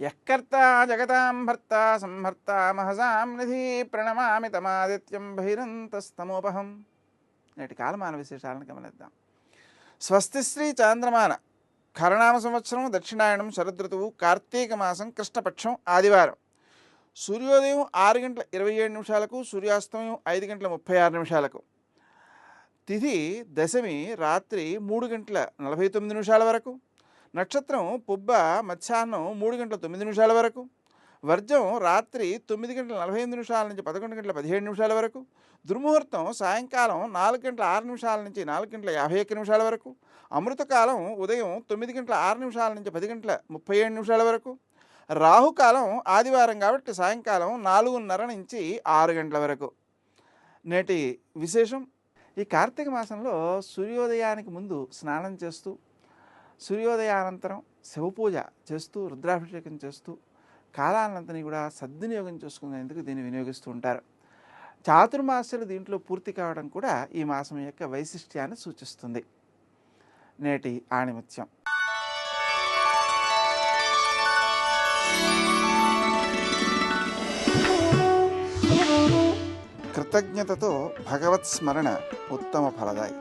యకర్త జగతాం భర్త సంహర్త మహసాం నిధి ప్రణమామి తమాదిత్యం బహిరంతస్తమోపహం. నేటి కాలమాన విశేషాలను గమనిద్దాం. స్వస్తి శ్రీ చాంద్రమాన. కరణామ సంవత్సరం దక్షిణాయనం శరదృతువు కార్తీక మాసం కృష్ణపక్షం ఆదివారం. సూర్యోదయం ఆరు గంటల ఇరవై ఏడు నిమిషాలకు సూర్యాస్తమయం ఐదు గంటల ముప్పై ఆరు నిమిషాలకు. తిథి దశమి రాత్రి మూడు గంటల నలభై తొమ్మిది నిమిషాల వరకు. నక్షత్రం పుబ్బ మధ్యాహ్నం మూడు గంటల తొమ్మిది నిమిషాల వరకు వర్జం రాత్రి తొమ్మిది గంటల నలభై ఎనిమిది నిమిషాల నుంచి పదకొండు గంటల పదిహేడు నిమిషాల వరకు దుర్ముహూర్తం సాయంకాలం నాలుగు గంటల ఆరు నిమిషాల నుంచి నాలుగు గంటల యాభై ఒక్క నిమిషాల వరకు అమృతకాలం ఉదయం తొమ్మిది గంటల ఆరు నిమిషాల నుంచి పది గంటల ముప్పై ఏడు నిమిషాల వరకు రాహుకాలం ఆదివారం కాబట్టి సాయంకాలం నాలుగున్నర నుంచి ఆరు గంటల వరకు. నేటి విశేషం ఈ కార్తీక మాసంలో సూర్యోదయానికి ముందు స్నానం చేస్తూ సూర్యోదయానంతరం శివపూజ చేస్తూ రుద్రాభిషేకం చేస్తూ కాలానంతని కూడా సద్వినియోగం చేసుకునేందుకు దీన్ని వినియోగిస్తూ ఉంటారు. చాతుర్మాస్యలు దీంట్లో పూర్తి కావడం కూడా ఈ మాసం యొక్క వైశిష్ట్యాన్ని సూచిస్తుంది. నేటి ఆణిముత్యం. కృతజ్ఞతతో భగవత్ స్మరణ ఉత్తమ ఫలదాయి.